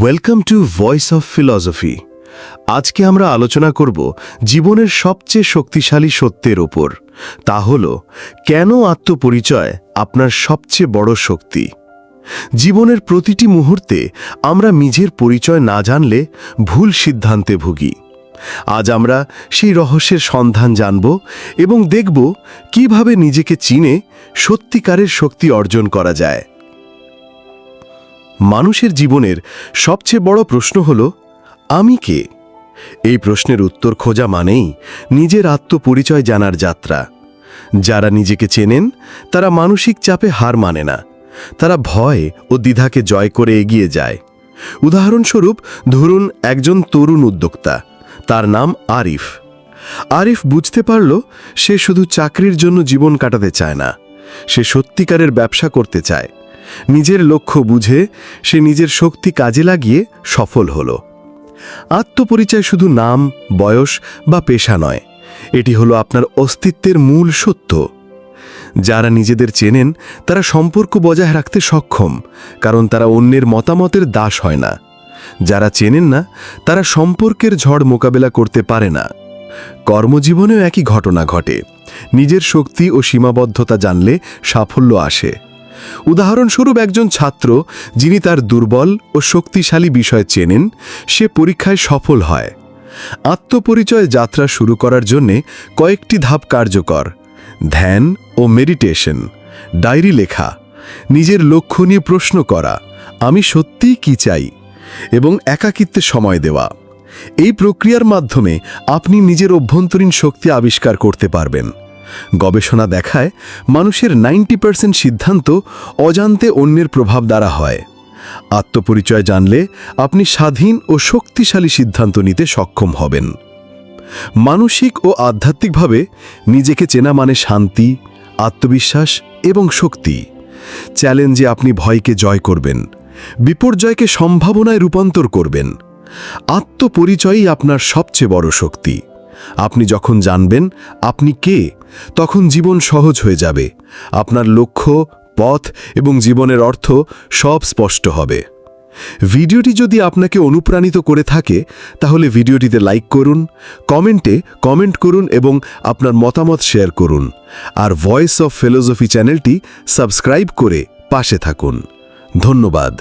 Welcome to voice of philosophy আজকে আমরা আলোচনা করব জীবনের সবচেয়ে শক্তিশালী সত্যের ওপর। তা হল, কেন আত্মপরিচয় আপনার সবচেয়ে বড় শক্তি? জীবনের প্রতিটি মুহূর্তে আমরা নিজের পরিচয় না জানলে ভুল সিদ্ধান্তে ভুগি। আজ আমরা সেই রহস্যের সন্ধান জানব এবং দেখব কীভাবে নিজেকে চিনে সত্যিকারের শক্তি অর্জন করা যায়। মানুষের জীবনের সবচেয়ে বড় প্রশ্ন হল, আমি কে? এই প্রশ্নের উত্তর খোঁজা মানেই নিজের আত্মপরিচয় জানার যাত্রা। যারা নিজেকে চেনেন, তারা মানসিক চাপে হার মানে না। তারা ভয় ও দ্বিধাকে জয় করে এগিয়ে যায়। উদাহরণস্বরূপ, ধরুন একজন তরুণ উদ্যোক্তা। তার নাম আরিফ। আরিফ বুঝতে পারল, সে শুধু চাকরির জন্য জীবন কাটাতে চায় না। সে সত্যিকারের ব্যবসা করতে চায়। নিজের লক্ষ্য বুঝে সে নিজের শক্তি কাজে লাগিয়ে সফল হল। আত্মপরিচয় শুধু নাম, বয়স বা পেশা নয়, এটি হলো আপনার অস্তিত্বের মূল সত্য। যারা নিজেদের চেনেন, তারা সম্পর্ক বজায় রাখতে সক্ষম, কারণ তারা অন্যের মতামতের দাস হয় না। যারা চেনেন না, তারা সম্পর্কের ঝড় মোকাবেলা করতে পারে না। কর্মজীবনেও একই ঘটনা ঘটে। নিজের শক্তি ও সীমাবদ্ধতা জানলে সাফল্য আসে। উদাহরণস্বরূপ একজন ছাত্র যিনি তার দুর্বল ও শক্তিশালী বিষয় চেনেন, সে পরীক্ষায় সফল হয়। আত্মপরিচয় যাত্রা শুরু করার জন্যে কয়েকটি ধাপ কার্যকর, ধ্যান ও মেডিটেশন, ডায়েরি লেখা, নিজের লক্ষ্য নিয়ে প্রশ্ন করা, আমি সত্যিই কি চাই, এবং একাকিত্বে সময় দেওয়া। এই প্রক্রিয়ার মাধ্যমে আপনি নিজের অভ্যন্তরীণ শক্তি আবিষ্কার করতে পারবেন। গবেষণা দেখায়, মানুষের নাইনটি পার্সেন্ট সিদ্ধান্ত অজান্তে অন্যের প্রভাব দ্বারা হয়। আত্মপরিচয় জানলে আপনি স্বাধীন ও শক্তিশালী সিদ্ধান্ত নিতে সক্ষম হবেন। মানসিক ও আধ্যাত্মিকভাবে নিজেকে চেনা মানে শান্তি, আত্মবিশ্বাস এবং শক্তি। চ্যালেঞ্জে আপনি ভয়কে জয় করবেন, বিপর্যয়কে সম্ভাবনায় রূপান্তর করবেন। আত্মপরিচয়ই আপনার সবচেয়ে বড় শক্তি। আপনি যখন জানবেন আপনি কে, তখন জীবন সহজ হয়ে যাবে। আপনার লক্ষ্য, পথ এবং জীবনের অর্থ সব স্পষ্ট হবে। ভিডিওটি যদি আপনাকে অনুপ্রাণিত করে থাকে, তাহলে ভিডিওটিতে লাইক করুন, কমেন্টে কমেন্ট করুন এবং আপনার মতামত শেয়ার করুন। আর ভয়েস অফ ফিলোসফি চ্যানেলটি সাবস্ক্রাইব করে পাশে থাকুন। ধন্যবাদ।